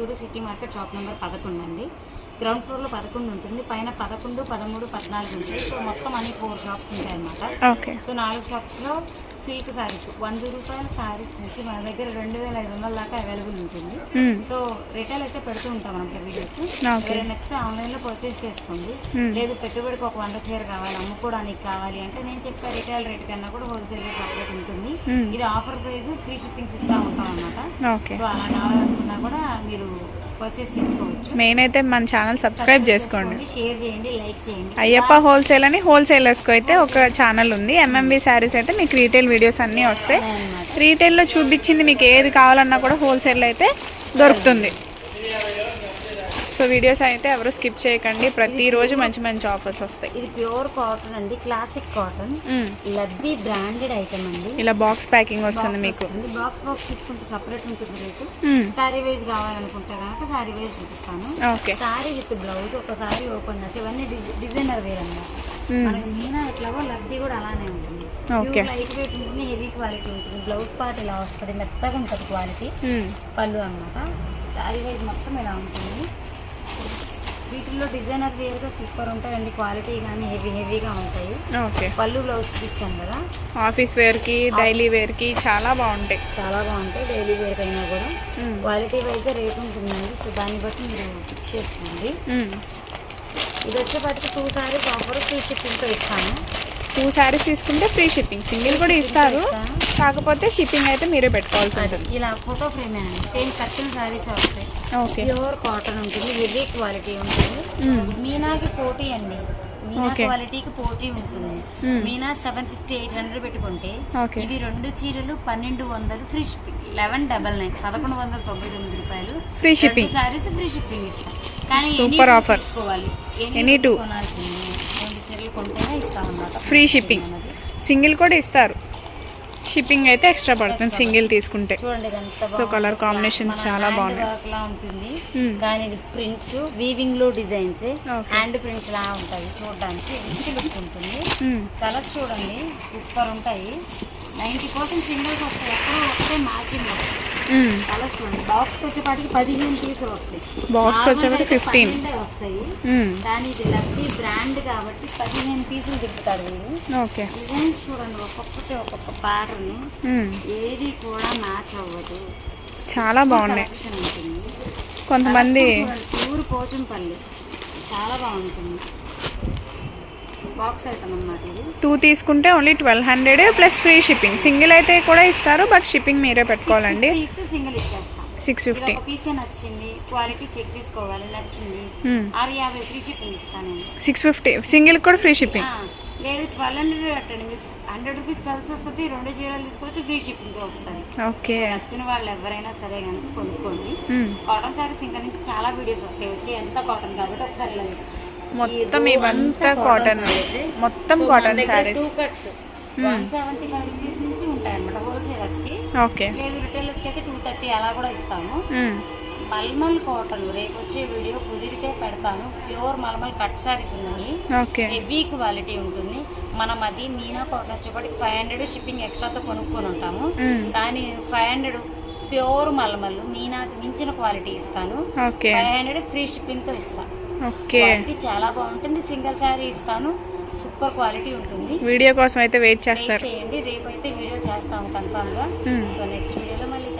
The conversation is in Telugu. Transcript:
Guntur city market shop number పదకొండు అండి. గ్రౌండ్ ఫ్లోర్లో పదకొండు ఉంటుంది. పైన పదకొండు పదమూడు పద్నాలుగు ఉంటుంది సో మొత్తం అన్ని ఫోర్ షాప్స్ ఉంటాయి అన్నమాట సో నాలుగు షాప్స్లో సిల్క్ శారీస్ వంద రూపాయల శారీస్ నుంచి మన దగ్గర రెండు వేల ఐదు వందల దాకా అవైలబుల్ ఉంటుంది మ్మ్. సో రిటైల్ అయితే పెడుతూ ఉంటాం మనం వీడియోస్ ఓకే. నెక్స్ట్ ఆన్లైన్లో పర్చేస్ చేసుకోండి మ్మ్. లేదు పెట్టుబడికి ఒక వంద చీర కావాలి అమ్ముకోవడానికి కావాలి అంటే నేను చెప్పే రిటైల్ రేట్ కన్నా కూడా హోల్సేల్గా సపరేట్ ఉంటుంది మ్మ్. ఇది ఆఫర్ ప్రైస్ ఫ్రీ షిప్పింగ్స్ ఇస్తా ఉంటాం అన్నమాట ఓకే సో అలా కావాలనుకున్నా కూడా మీరు పర్చేస్ చేసుకోవచ్చు మెయిన్ అయితే మన ఛానల్ సబ్స్క్రైబ్ చేసుకోండి. షేర్ చేయండి లైక్ చేయండి. అయ్యప్ప హోల్సేల్ అని హోల్సేలర్స్కి అయితే ఒక ఛానల్ ఉంది. ఎంఎంబి శారీస్ అయితే మీకు రీటైల్ వీడియోస్ అన్నీ వస్తాయి. రీటైల్లో చూపించింది మీకు ఏది కావాలన్నా కూడా హోల్సేల్ అయితే దొరుకుతుంది. సో వీడియోస్ అయితే ఎవరు స్కిప్ చేయకండి. ప్రతిరోజు మంచి మంచి ఆఫర్స్ వస్తాయి. ఇది ప్యూర్ కాటన్ అండి క్లాసిక్ కాటన్. లబ్బీ బ్రాండెడ్ ఐటమ్ అండి. ఇలా బాక్స్ ప్యాకింగ్ వస్తుంది మీకు. బాక్స్ బాక్స్ తీసుకుంటే సపరేట్ ఉంటుంది రేటు. సారీ వైజ్ కావాలనుకుంటే కనుక సారీ వైజ్ చూపిస్తాను. ఓకే. సారీ విత్ బ్లౌజ్ ఒకసారి ఓపెన్ చేస్తే ఇవన్నీ డిజ- డిజైనర్ వేర్ అన్నమాట. మనకి మీనా ఎట్లాగో లబ్ధి కూడా అలానే ఉంటుంది. ఓకే. లైట్ వెయిట్ ఉంటుంది హెవీ క్వాలిటీ ఉంటుంది. బ్లౌజ్ పార్ట్ ఇలా వస్తుంది మెత్తగా ఉంటుంది క్వాలిటీ. పళ్ళు అన్నమాట. సారీ వైజ్ మొత్తం ఇలా ఉంటుంది. వీటిల్లో డిజైనర్ వేర్గా సూపర్ ఉంటాయండి. క్వాలిటీ కానీ హెవీ హెవీగా ఉంటాయి. ఓకే. పళ్ళు బ్లౌజ్ ఇచ్చాను కదా. ఆఫీస్ వేర్కి డైలీ వేర్కి చాలా బాగుంటాయి. చాలా బాగుంటాయి. డైలీ వేర్ అయినా కూడా. క్వాలిటీ వైజ్ రేట్ ఉంటుందండి. సో దాన్ని బట్టి మీరు ఫిక్స్ చేసుకోండి. ఇది వచ్చేపాటికి టూ సారీస్ ఆఫర్ ఫ్రీ షిప్పింగ్తో ఇస్తాను. టూ శారీస్ తీసుకుంటే ఫ్రీ షిప్పింగ్. సింగిల్ కూడా ఇస్తారు. కాకపోతే షిప్పింగ్ అయితే మీరే పెట్టుకోవాల్సి ఉంటుంది. ఇలా ఫోటో ఫ్రేమ్ సేమ్ కట్టిన సారీస్ వస్తాయి. ఓకే. ప్యూర్ కాటన్ ఉంటుంది. హెవీ క్వాలిటీ ఉంటుంది. మీనాకి పోటీ అండి. మీనా. క్వాలిటీకి పోటీ ఉంటుంది. Meena seven fifty eight hundred పెట్టుకుంటే ఇవి రెండు చీరలు పన్నెండు వందలు free shipping eleven double nine పదకొండు వందల తొంభై తొమ్మిది రూపాయలు. Free shipping saris free shipping ఇస్తాం. కానీ Super ఎనీ టూ. కొనాల్సింది. కొంటేనే ఇస్తాం అన్నమాట Free shipping. సింగిల్ కూడా ఇస్తారు. షిప్పింగ్ అయితే ఎక్స్ట్రా పడుతుంది సింగిల్ తీసుకుంటే. సో కలర్ కాంబినేషన్స్ చాలా బాగున్నాయి. ఉంటుంది. మ్మ్. కానీ ప్రింట్స్ వీవింగ్లో డిజైన్స్. హ్యాండ్ ప్రింట్స్ లా ఉంటాయి చూడడానికి. లుక్ ఉంటుంది. కలర్స్ చూడండి. సూపర్ ఉంటాయి. నైంటీ పర్సెంట్ సింగిల్స్ వస్తాయి ఎక్కడో ఒకటే మ్యాచింగ్. కలర్స్ బాక్స్కి వచ్చేపాటికి పదిహేను పీసులు వస్తాయి. కి వచ్చేపాటికి Normal అయితే 15. పన్నెండే వస్తాయి. కానీ ఇది లక్కీ బ్రాండ్ కాబట్టి పదిహేను పీసులు తిప్పుతారు వీళ్ళు. ఓకే. డిజైన్స్ చూడండి ఒక్కొక్కటి ఒక్కొక్క ప్యాటర్న్. ఏది కూడా మ్యాచ్ అవ్వదు. చాలా బాగున్నాయి. కొంతమంది ప్యూర్ పోచంపల్లి. చాలా బాగుంటుంది. బాక్స్ ఐటమ్ అన్నమాట ఇది. టూ తీసుకుంటే only twelve hundred plus free shipping. Single అయితే కూడా ఇస్తారు బట్ షిప్పింగ్ మీరే పెట్టుకోవాలండి. తీస్తే సింగిల్ ఇచ్చేస్తాం. సిక్స్ ఫిఫ్టీ పీసే నచ్చింది క్వాలిటీ చెక్ చేసుకోవాలి నచ్చింది. ఆరు యాభై ఫ్రీ షిప్పింగ్ ఇస్తాను సిక్స్ ఫిఫ్టీ సింగిల్ కూడా ఫ్రీ షిప్పింగ్ లేదు ట్వెల్వ్ హండ్రెడ్ పెట్టండి. మీకు హండ్రెడ్ రూపీస్ కలిసి వస్తుంది రెండు చీరలు తీసుకొచ్చి ఫ్రీ షిప్పింగ్తో వస్తుంది. ఓకే. నచ్చిన వాళ్ళు ఎవరైనా సరే కనుక కొనుక్కోండి. మ్మ్. కాటన్ సారీస్ ఇంకా నుంచి చాలా వీడియోస్ వస్తాయి. వచ్చి ఎంత కాటన్ కాబట్టి ఒకసారి. మొత్తం ఇవంతా కాటన్. మొత్తం cotton saris two cuts one seventy five rupees నుంచి ఉంటాయి అనమాట హోల్సేలర్స్కి. ఓకే లేదు రిటైలర్స్కి అయితే టూ థర్టీ అలా కూడా ఇస్తాము. మల్మల్ కాటన్ రేపు వచ్చే వీడియో కుదిరితే పెడతాను. ప్యూర్ మల్మల్ కట్ సారీస్ ఉన్నాయి. హెవీ క్వాలిటీ ఉంటుంది. మనం అది మీనా కాటన్ వచ్చేప్పటికి ఫైవ్ హండ్రెడ్ షిప్పింగ్ ఎక్స్ట్రాతో కొనుక్కొని ఉంటాము. మ్మ్. కానీ ఫైవ్ హండ్రెడ్ ప్యూర్ మల్మల్ మీనాకి మించిన క్వాలిటీ ఇస్తాను. ఫైవ్ హండ్రెడ్ ఫ్రీ షిప్పింగ్తో ఇస్తాను ఓకే. చాలా బాగుంటుంది. సింగిల్ శారీ ఇస్తాను. సూపర్ క్వాలిటీ ఉంటుంది. వీడియో కోసం అయితే వెయిట్ చేస్తారు. చేయండి. రేపు అయితే వీడియో చేస్తాము కన్ఫామ్గా. మ్మ్. సో నెక్స్ట్ వీడియోలో మళ్ళీ